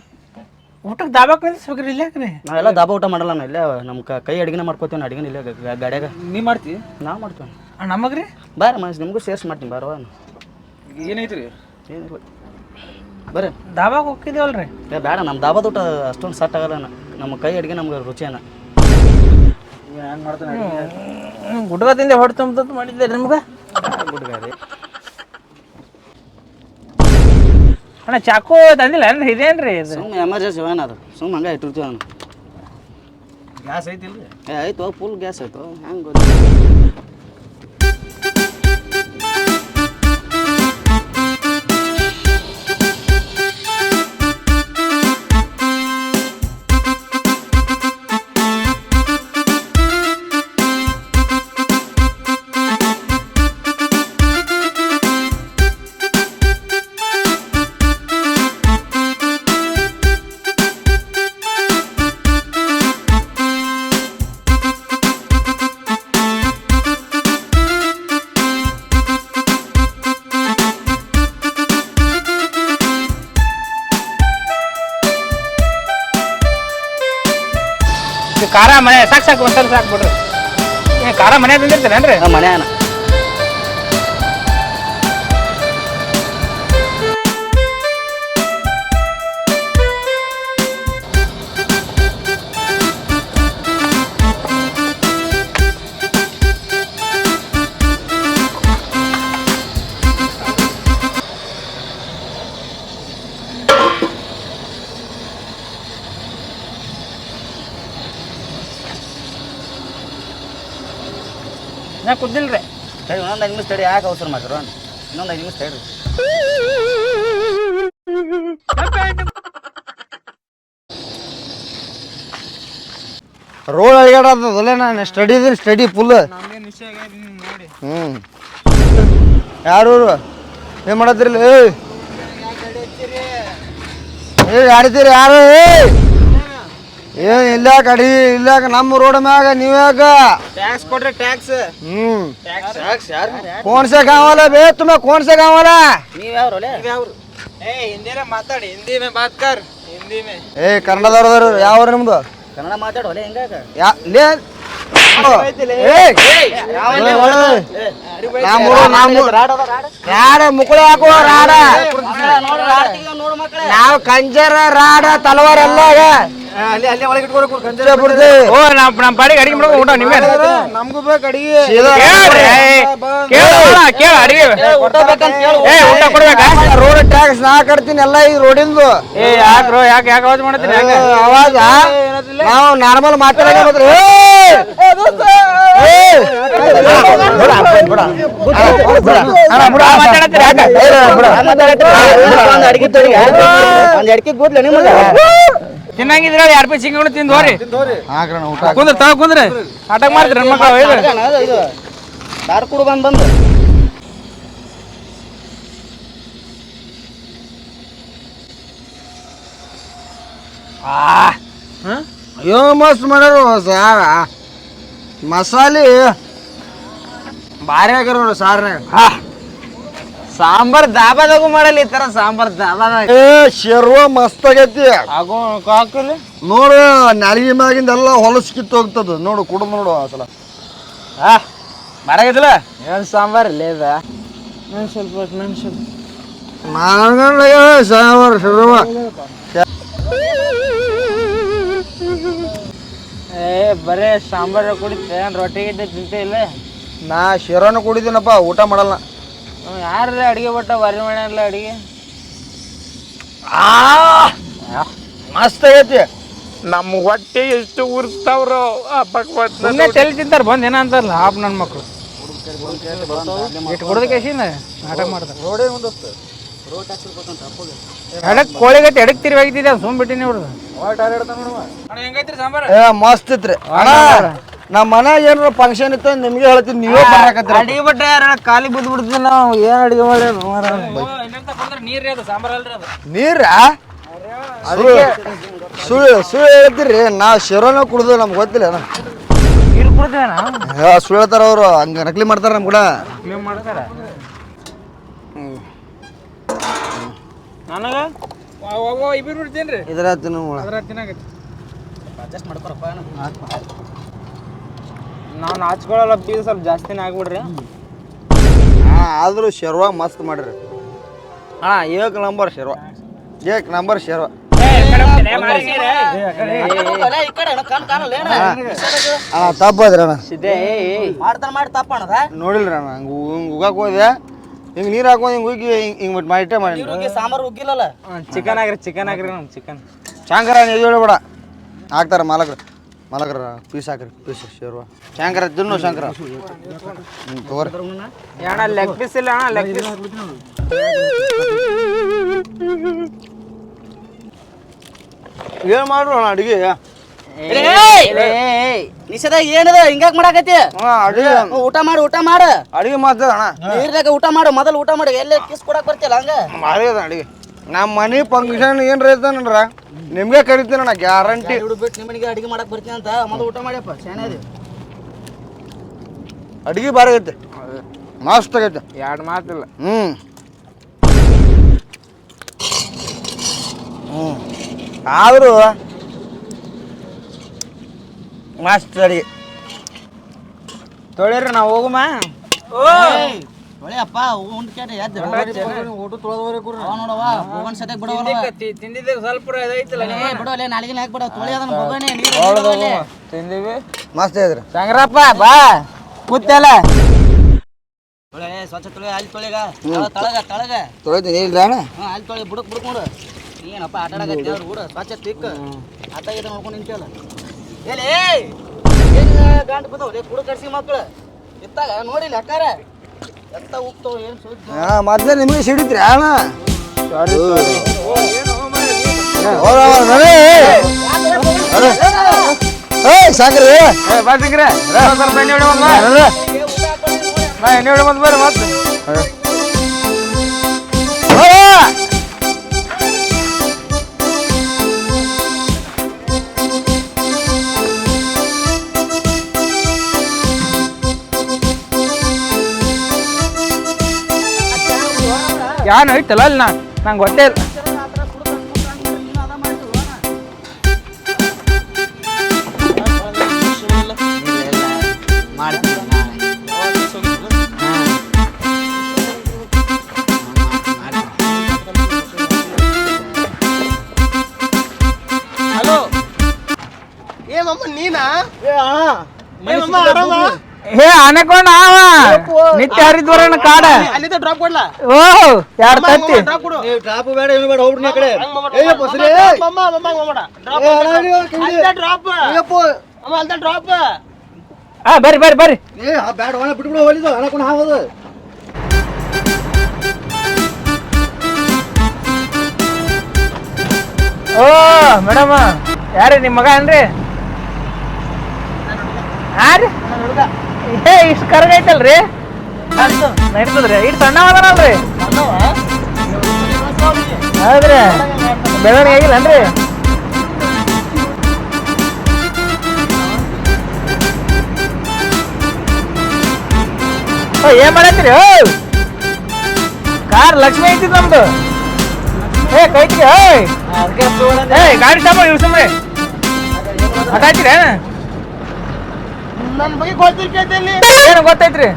Speaker 1: ಊಟಕ್ಕೆ ದಾಬಾಕ್ ನಿಲ್ಸ್ಬೇಕ್ರಿ ಇಲ್ಲಾಕ್ರಿ
Speaker 4: ನಾವೆಲ್ಲ ದಾಬಾ ಊಟ ಮಾಡಲ್ಲ ನಾವು ಇಲ್ಲ ನಮ್ಮ ಕ- ಕೈ ಅಡಿಗೆನ ಮಾಡ್ಕೋತೀವಿ ಅಡಿಗೆ ಇಲ್ಲೇ ಗ- ಗಾಡ್ಯಾಗ.
Speaker 3: ನೀ ಮಾಡ್ತಿ?
Speaker 4: ನಾ ಮಾಡ್ತೀವಿ.
Speaker 1: ನಮಗೆ ನಮಗ್ರಿ?
Speaker 4: ಬಾರ ಮನಸ್ ನಿಮಗೂ ಸೇರ್ಸಿ ಮಾಡ್ತೀನಿ ಬಾರವ
Speaker 3: ಏನೈತ್ರಿ?
Speaker 4: ಏನಿಲ್ಲ. ಬರ್ರಿ.
Speaker 1: ದಾಬಾಕ್ ಹೋಗಿದ್ದೇವಲ್ರಿ
Speaker 4: ಏ ಬೇಡ ನಮ್ಮ ದಾಬಾದ ಊಟ ಅಷ್ಟೊಂದು ಸಟ್ ಆಗಲ್ಲ ನ- ನಮ್ಮ ಕೈ ಅಡಿಗೆ ನಮ್ಗೆ ರುಚಿಯನ
Speaker 1: ಗುಡ್ಗದಿಂದ ಹೊಟ್ಟೆ ತುಂಬತಂತ ಮಾಡಿದ್ದೆ ನಿಮ್ಗೆ?
Speaker 4: ಗುಡ್ಗಾರಿ
Speaker 1: ಅಣ್ಣ ಚಾಕು ತಂದಿಲ್ಲ ಅಂದ್ರೆ ಇದೇನ್ರಿ ಇದು?
Speaker 4: ಸುಮ್ಮನೆ ಎಮರ್ಜೆನ್ಸಿ ಏನದು ಸುಮ್ಮನೆ ಹಂಗೆ ಇಟ್ಟಿರ್ತೀವಿ ನಾನು
Speaker 3: ಗ್ಯಾಸ್ ಐತಿಲ್ರಿ?
Speaker 4: ಏ ಆಯ್ತು ಫುಲ್ ಗ್ಯಾಸ್ ಆಯ್ತು. ಹೆಂಗೆ
Speaker 1: ಸಾಕು ಸಾಕು ಒಂದ್ಸಲ ಸಾಕು ಬಿಡ್ರಿ. ಏ, ಖಾರ ಮನೆ ತಂದಿರ್ತೀರೇನ್ರಿ
Speaker 4: ನಮ್ಮ ಇನ್ನೊಂದು ಐದು ನಿಮಿಷ ತಡಿ ಯಾಕೆ ಅವಸರ ಮಾಡ್ರು ಇನ್ನೊಂದು ಐದು ನಿಮಿಷ ತಡ್ರಿ
Speaker 9: ರೋಡ್ ಅಳಿಗಾಡದಲ್ಲ ನಾನು ಸ್ಟಡಿ ಇದೀನಿ ಸ್ಟಡಿ ಫುಲ್ ಹ್ಞೂ ಯಾರು ಏನು ಮಾಡತ್ತಿರಲಿ ಏ ಏ ಯಾರು? ಯಾರು ಏನ್ ಇಲ್ಲ ಕಡಿ ಇಲ್ಲ ನಮ್ಮ ರೋಡ್ ಮ್ಯಾಗ ನೀವ್ ಯಾಕ
Speaker 1: ಟ್ಯಾಕ್ಸ್ ಕೊಡ್ರಿ ಟ್ಯಾಕ್ಸ್
Speaker 9: ಹ್ಮ್ कौन से गाँव वाला बे तुम्हें कौन से गाँव वाला
Speaker 4: ನೀವು ಯಾವ್ರು ಒಲೆ
Speaker 1: ಏ ಹಿಂದಿನೇ ಮಾತಾಡಿ ಹಿಂದಿ ಮೇ ಬಾತ್ ಕರ್ ಹಿಂದಿ ಮೇ
Speaker 9: ಏ ಕನ್ನಡದವ್ರದವ್ರು ಯಾವ ನಿಮ್ದು
Speaker 4: ಕನ್ನಡ ಮಾತಾಡು ಒಲೆ ಹೆಂಗಾಗ
Speaker 9: ಯಾ ಲೇ ಏಯ್! ನಮ್ಮೂರು ನಮ್ಮೂರು ರಾಡ ಮುಕ್ಕಳು ಹಾಕುವ ರಾಡ
Speaker 4: ನೋಡು
Speaker 9: ನಾವು ಕಂಜರ ರಾಡ ತಲವಾರ ಎಲ್ಲ
Speaker 1: ಓ ನಮ್ಮ ನಮ್ ಪಾಡಿಗೆ ಅಡಿಗೆ ಊಟ ನಿಮ್ಗೆ
Speaker 7: ನಮಗೂ ಬೇಕು ಅಡಿಗೆ.
Speaker 1: ಕೇಳ್ರಿ ಕೇಳ ಕೇಳ ಅಡಿಗೆ.
Speaker 4: ಬೇಕಂತ ಕೇಳು
Speaker 1: ಏ ಊಟ ಕೊಡ್ಬೇಕಾ?
Speaker 9: ರೋಡ್ ಟ್ಯಾಕ್ಸ್ ನಾ ಕಟ್ತೀನಿ ಎಲ್ಲ ಈ ರೋಡಿಂದು?
Speaker 1: ಏ ಯಾಕೆ
Speaker 9: ನಾವು ನಾರ್ಮಲ್
Speaker 1: ಯಾಕೆ?
Speaker 4: ಒಂದ್ ಅಡಿಗೆ ನಿಮ್ಮಲ್ಲ
Speaker 1: ಎರಡು ರೂಪಾಯಿ ತಿಂದು ಹೋರಿ
Speaker 9: ಹಾಕ್ರಣ ಊಟ
Speaker 1: ಕುಂದ್ರ ತಗ ಕುಂದ್ರ ಆಟ ಮಾಡ್ತೀರಿ ನನ್ನ ಮಕ್ಕಳು ಇದು
Speaker 4: ಇದು ದಾರ್ ಬಂದು ಬಂದ್ ಬಂದು
Speaker 9: ಅಯ್ಯೋ ಮಸ್ತ್ ಮಾಡ್ಯಾರು ಸಾರ ಮಸಾಲೆ ಭಾರಿ ಆಗ್ಯಾರ ಸಾರ್ನಾಗ
Speaker 1: ಸಾಂಬಾರ್ ದಾಬಾದಾಗೂ ಮಾಡಲ್ಲ ಈ ತರ ಸಾಂಬಾರ್ ದಾಬಾದಾಗ
Speaker 9: ಏ ಶರ್ವ ಮಸ್ತ್ ಆಗೈತಿ.
Speaker 1: ಆಗೋ ಕಾಕಲ್
Speaker 9: ನೋಡು ನಾಲಿಗೆ ಮ್ಯಾಗಿಂದ ಎಲ್ಲ ಹೊಲಸು ಕಿತ್ತು ಹೋಗ್ತದ. ನೋಡು ಕುಡ ನೋಡು ಆ ಸಲ.
Speaker 1: ಬರಾಗಿದ್ದಿಲ್ಲ ಏನ್ ಸಾಂಬಾರ್ ಲೇದ ನನ್ ಸ್ವಲ್ಪ
Speaker 9: ಸಾಂಬಾರ್ ಶರ್ವ.
Speaker 1: ಏ ಬರೇ ಸಾಂಬಾರ್ ಕುಡಿತೆ ರೊಟ್ಟಿ ಗಿಟ್ಟಿ ತಿಂತ ಇಲ್ಲ?
Speaker 9: ನಾ ಶಿರೋನು ಕುಡಿತೀನಪ್ಪ ಊಟ ಮಾಡಲ್ಲ.
Speaker 1: ಯಾರ ಅಡಿಗೆ ಬಟ್ಟ? ಬಾರಿ ಮಾಡ್ಯಾರಲ್ಲ ಅಡಿಗೆ.
Speaker 9: ಮಸ್ತ್ ಐತಿ
Speaker 6: ನಮ್ಮ ಹೊಟ್ಟೆ ಎಷ್ಟು ಉರ್ಸ್ತಾವ್ರೋ
Speaker 1: ಸುಮ್ಮನೆ ತಲೆ ತಿಂತಾರ ಬಂದ್ ಏನ ಅಂತಾರಲ್ಲ ಹಾಪ್ ನನ್ನ ಮಕ್ಳು. ಇಟ್ಟು ಕೊಡದ ಕೇಸಿಂದ ನಾಟಕ ಮಾಡ್ತಾರೆ. ಎಡಕ್ ಕೋಳಿ ಗಟ್ಟಿ ಎಡಕ್ ತಿರುವಾಗಿದ್ದಿದೆ ಸುಮ್ ಬಿಟ್ಟಿನಿ
Speaker 9: ಮಸ್ತ್ ಇತ್ರಿ ಅಣ್ಣ ನಮ್ಮ ಮನ್ಯಾಗ ಏನಾರ ಫಂಕ್ಷನ್ ಇತ್ತು ನಿಮ್ಗೆ ಹೇಳ್ತೀನಿ ನೀವೇ ಬರಾಕತ್ತೀರ
Speaker 1: ಅಡಿಗೆ ಬಟ್ಟೆ ಯಾರ ಖಾಲಿ ಬಿದ್ದು ಬಿಡ್ತೀವಿ ನಾವು ಏನ್ ಅಡಿಗೆ ಮಾಡಿ ನೀರ್ರಿ ಅದು ಸಾಂಬಾರ್ ಅಲ್ರಿ ಅದು.
Speaker 9: ನೀರ? ಸುಳ್ಳು ಸುಳ್ಳು ಹೇಳ್ತೀರಿ. ನಾ ಶಿರೋನ ಕುಡ್ದು ನಮ್ಗೆ ಗೊತ್ತಿಲ್ಲ ಅಣ್ಣ.
Speaker 1: ನೀರು ಕುಡ್ದೇನ
Speaker 9: ಏ, ಸುಳ್ಳು ಹೇಳ್ತಾರ ಅವರು ಹಂಗ ನಕಲಿ ಮಾಡ್ತಾರ ನಮ್ ಕೂಡ.
Speaker 1: ನೀವು ಮಾಡ್ತಾರ? ನನಗ? ಇಬ್ರು ಬಿಡ್ತೇನ್ರಿ
Speaker 9: ಇದ್ರ ತಿನ್ನು
Speaker 4: ಅಡ್ಜಸ್ಟ್ ಮಾಡ್ಕೊರಪ್ಪ
Speaker 1: ನಾವು ಹಚ್ಕೊಳ್ಳಲ್ಲ ಪೀಸ್ ಸ್ವಲ್ಪ ಜಾಸ್ತಿನೇ ಆಗ್ಬಿಡ್ರಿ
Speaker 9: ಹಾ ಆದ್ರೂ ಶರ್ವ ಮಸ್ತ್ ಮಾಡಿರಿ ಹಾಂ ಏಕ್ ನಂಬರ್ ಶರ್ವ ಏಕ್ ನಂಬರ್ ಶರ್ವ
Speaker 4: ಅಣ್ಣ,
Speaker 9: ತಪ್ಪದ್ರಿ
Speaker 4: ಮಾಡ್ತಾನ ಮಾಡಿ ತಪ್ಪಣದ
Speaker 9: ನೋಡಿಲ್ರಿ ಅಣ್ಣ ಹಂಗ ಉಗಾಕ್ ಹೋದೆ ಹಿಂಗೆ ನೀರು ಹಾಕೊಂಡು ಹಿಂಗೆ ಉಗ್ಗಿ ಹಿಂಗೆ ಹಿಂಗ್ ಬಿಟ್ಟು ಮಾಡಿಟ್ಟೆ ಮಾಡಿ
Speaker 4: ಇವ್ರಿಗೆ ಸಾಂಬಾರು ಉಗ್ಗಿಲ್ಲಲ್ಲ
Speaker 1: ಚಿಕನ್ ಆಗ್ರಿ ಚಿಕನ್ ಆಗ್ರಿ ನಮ್ ಚಿಕನ್
Speaker 9: ನೀವು ಹೇಳ್ಬೇಡ ಹಾಕ್ತಾರ ಮಾಲಕ್ರು ಮಾಲಕ್ರ ಪೀಸ್ ಹಾಕ್ರಿ ಪೀಸ್ ಶೇರ್ವ. ಶಂಕರ ತಿನ್ನು ಶಂಕರ. ಹ್ಞೂ ತಗೋರಿ.
Speaker 1: ಅಣ್ಣ ಲೆಗ್ ಪೀಸ್ ಇಲ್ಲ ಅಣ್ಣ ಲೆಗ್ ಪೀಸ್
Speaker 9: ಏನು ಮಾಡ್ರು ಅಣ್ಣ ಅಡಿಗೆ?
Speaker 4: ನಿಷೇಧಾಗ ಏನದ? ಹಿಂಗಾಕ್ ಮಾಡಾಕತಿ ಊಟ ಮಾಡು ಊಟ ಮಾಡು.
Speaker 9: ಅಡಿಗೆ ಮಾತದ ಅಣ್ಣ.
Speaker 4: ನೀರ್ದಾಗ ಊಟ ಮಾಡು ಮೊದಲು ಊಟ ಮಾಡಿ. ಎಲ್ಲೇ ಕಿಸ್ ಕೊಡಕ್ ಬರ್ತಿಲ್ಲ ಹಂಗ?
Speaker 9: ಮಾಡಿದ ಅಡಿಗೆ. ನಮ್ಮ ಮನೆ ಫಂಕ್ಷನ್ ಏನ್ರ ಐತನ್ರ ನಿಮ್ಗೆ ಕರಿತೀನಿ ಅಣ್ಣ ಗ್ಯಾರಂಟಿ
Speaker 4: ಬಿಟ್ಟು ನಿಮ್ಮನಿಗೆ ಅಡಿಗೆ ಮಾಡಕ್ ಬರ್ತೀನಿ ಅಂತ. ಮೊದಲು ಊಟ ಮಾಡ್ಯಪ್ಪ ಚೆನ್ನಾಗಿ
Speaker 9: ಅಡಿಗೆ ಭಾರಿ ಐತೆ ಮಸ್ತ್ ಆಗೈತೆ.
Speaker 1: ಎರಡು ಮಾತಿಲ್ಲ.
Speaker 9: ಹ್ಞೂ ಹ್ಞೂ ಆದರೂ ಮಸ್ತ್ ಅಡಿಗೆ.
Speaker 1: ತೊಳಿರಿ ನಾವು ಹೋಗುಮ.
Speaker 4: ಒಳ್ಳೆಯಪ್ಪ ಉಂಡ್ ಕೇಳಿ ಎದ್ದು ನೋಡವ ಹೋಗನ್ ಸದ್ಯಕ್ ಬಿಡವಲ್ಲ
Speaker 1: ತಿಂದಿದ್ದಾಗ ಸ್ವಲ್ಪ ಇದೈತಿಲ್ಲ
Speaker 4: ಏ ಬಿಡೋಲೆ ನಾಳೆಗೆ ಹಾಕಿ ಬಿಡೋ ತೊಳಿಯದ ಅದನ್ನ ಹೋಗೋನೆ ನೀರು
Speaker 1: ತಿಂದಿವಿ.
Speaker 9: ಮಸ್ತ್ ಐತ್ರಿ
Speaker 1: ಸಂಗ್ರಪ್ಪ ಬಾ ಕೂತಲ್ಲ
Speaker 4: ಸ್ವಚ್ಛ ತೊಳೆ ಅಲ್ಲಿ ತೊಳೆಗ ತಳಗ. ತಳಗ
Speaker 9: ಇಲ್ಲ ಅಣ್ಣ?
Speaker 4: ಹ್ಞೂ ಅಲ್ಲಿ ತೊಳೆ ಬುಡಕ್ ಬುಡಕ್ ನೋಡು. ಏನಪ್ಪ ಆಟ ಆಡಕತ್ತಿ ಅವ್ರು ಕೂಡ ಸ್ವಚ್ಛ ತಿಕ್ಕ. ಆತಾಗಿದ್ದ ನೋಡ್ಕೊಂಡು ನಿಂತಲ್ಲ ಎಲ್ಲಿ ಏನು ಗಂಟು ಬಿದ್ದವ್ರಿ ಕುಡು ಕಡ್ಸಿ ಮಕ್ಳು. ಇತ್ತಾಗ ನೋಡಿಲ್ಲ ಅಕ್ಕಾರ ಎತ್ತ ಉಪ್ತವ್ ಏನು ಸುದ್ದಿ
Speaker 9: ಹಾಂ ಮೊದಲೇ ನಿಮಗೆ ಸಿಡಿತ್ರಿ ಅಣ್ಣ ಸಾಕ್ರಿ
Speaker 1: ಬಾ ಸ್ವಲ್ಪ ಎಣ್ಣೆ ಹೊಡಿ ಎಣ್ಣೆ ಬಂದ್ ಬರ್ರಿ ಮತ್ತೆ. ಯಾನ್ ಐತಲ್ಲ ಅಲ್ಲಿ ನಾ ನಂಗೆ ಗೊತ್ತೇ ಇಲ್ಲ. ಹೇ ಅವ ನಿತ್ಯ ಹರಿದ್ವರನ ಕಾಡ.
Speaker 3: ಅಲ್ಲಿಂದ ಡ್ರಾಪ್ ಕೊಡ್ಲಾ?
Speaker 1: ಓ ಯಾರ್ ತತ್ತಿ?
Speaker 3: ಡ್ರಾಪ್ ಕೊಡು.
Speaker 4: ನೀವು ಟಾಪ್ ಬೇಡ ಏನು ಬೇಡ ಹೋಗ್ಬಿಡ್ನಿ ಆ ಕಡೆ.
Speaker 3: ಏ ಬಸ್ರಿ ಮಮ್ಮ ಮಮ್ಮ ಮಮ್ಮ ಡ್ರಾಪ್ ಅಲ್ಲಿಂದ ಡ್ರಾಪ್ ಅಮ್ಮ ಅಲ್ಲಿಂದ ಡ್ರಾಪ್
Speaker 1: ಆ ಬರ್ರಿ ಬರ್ರಿ ಬರ್ರಿ.
Speaker 4: ಏ ಒಣ ಬಿಟ್ಬಿಡು ಹೋಲಿದು ಅಣಕೊಂಡು ಹಾವದು
Speaker 1: ಓ ಮೇಡಮ್ ಯಾರು ನಿಮ್ಮ ಮಗ ಏನ್ರಿ? ಯಾರಿ ಏ, ಇಷ್ಟು ಕರಗೈತಲ್ರಿ ನಡೀತದ್ರಿ. ಇಷ್ಟು ಸಣ್ಣ ಅದನಲ್ರಿ ಹೌದ್ರಿ. ಬೆಳವಣಿಗೆ ಆಗಿಲ್ಲನ್ರಿ? ಓ, ಏನ್ ಮಾಡತ್ತೀರಿ? ಓ! ಕಾರ್ ಲಕ್ಷ್ಮಿ ಐತಿ ನಮ್ದು. ಏ, ಕೈತ್ರಿ ಏಯ್ ಏಯ್ ಗಾಡಿ ಸ್ಟಾಪ್ ಮಾಡಿ ಸುಮ್ಮನೆ ಹಟಾಯ್ತಿರಿ
Speaker 3: ನನ್ನ ಬಗ್ಗೆ ಗೊತ್ತಿರ್ತೈತಿ
Speaker 1: ಏನು ಗೊತ್ತೈತ್ರಿ?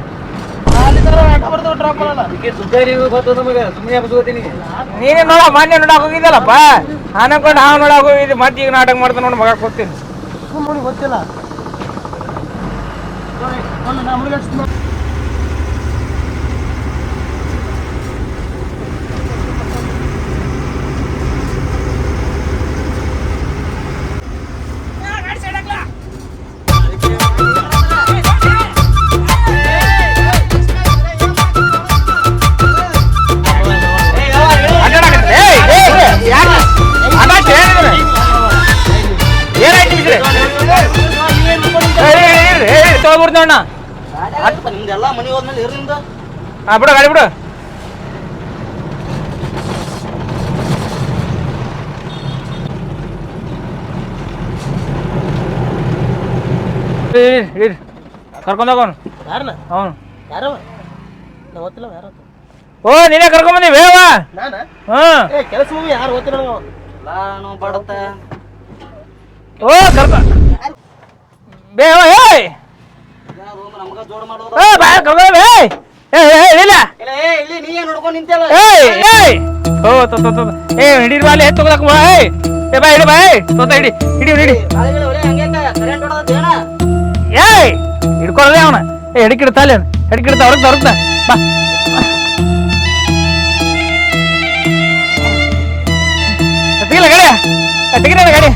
Speaker 1: ನೀನೇ ನೋಡ ಮಾನ್ಯ ನೋಡಕ್ ಹೋಗಿದ್ದಲ್ಲಪ್ಪ ಅನ್ಕೊಂಡು ಹಾ ನೋಡಕ್ ಹೋಗಿದ್ದೆ ಮತ್ತೆ ಈಗ ನಾಟಕ ಮಾಡ್ತಾನೆ ನೋಡಿ ಮಗ ಕೊಡ್ತೀನಿ
Speaker 3: ನೋಡಿ ಗೊತ್ತಿಲ್ಲ.
Speaker 1: ಅಣ್ಣ
Speaker 7: ನಿಮ್ದೆಲ್ಲ ಮನಿ ಹೋದ್ಮೇಲೆ ಇರ್ ನಿಮ್ದು.
Speaker 1: ಹಾ ಬಿಡು ಗಾಡಿ ಬಿಡು. ಕರ್ಕೊಂಡೋಗವನು
Speaker 3: ಯಾರನ್ನ
Speaker 1: ಅವನು.
Speaker 3: ಯಾರವ? ನಾ ಗೊತ್ತಿಲ್ಲ ಯಾರ
Speaker 1: ಓ ನೀನೇ ಕರ್ಕೊಂಬಂದಿ ಬೇವ
Speaker 3: ನಾನ?
Speaker 1: ಹ್ಮ್
Speaker 3: ಏ ಕೆಲಸ ಯಾರು ಗೊತ್ತಿಲ್ಲ ನಾವು
Speaker 7: ನಾನು ಬಡತ.
Speaker 1: ಓ ಕರ್ಕೊ ಬೇವ ಏಯ್ ಏ ಬಾ ಕರ್ಕೊಂಡ್ ಏಯ್ ಏಯ್ ಏಯ್ ಇಲ್ಲ.
Speaker 7: ಇಲ್ಲ ಏ ಇಲ್ಲಿ
Speaker 1: ಏಯ್ ಏಯ್ ಓ ತೋ ತೋ ತೋ ಏ ಹಿಡೀರಿ ಬಾಲೆ ಎತ್ತು ತಗೋದಕ್ಕೆ ಬಾ ಏಯ್ ಏ ಬಾ ಹಿಡಿ ಬಾ ಏಯ್ ತೋತ ಹಿಡಿ ಹಿಡಿ ಹಿಡಿ ಏಯ್ ಅವನ. ಏ ಹಿಡಿಕಿಡ್ತಾ ಅಲ್ಲಿ ಹಿಡ್ಕಿಡ್ತ ಅವ್ರಿಗೆ ಹೊರಗ್ತಾ ಬಾ. ತೆಗಿಲ್ಲ ಗಾಡಿ? ತೆಗಿರ ಗಾಡಿ?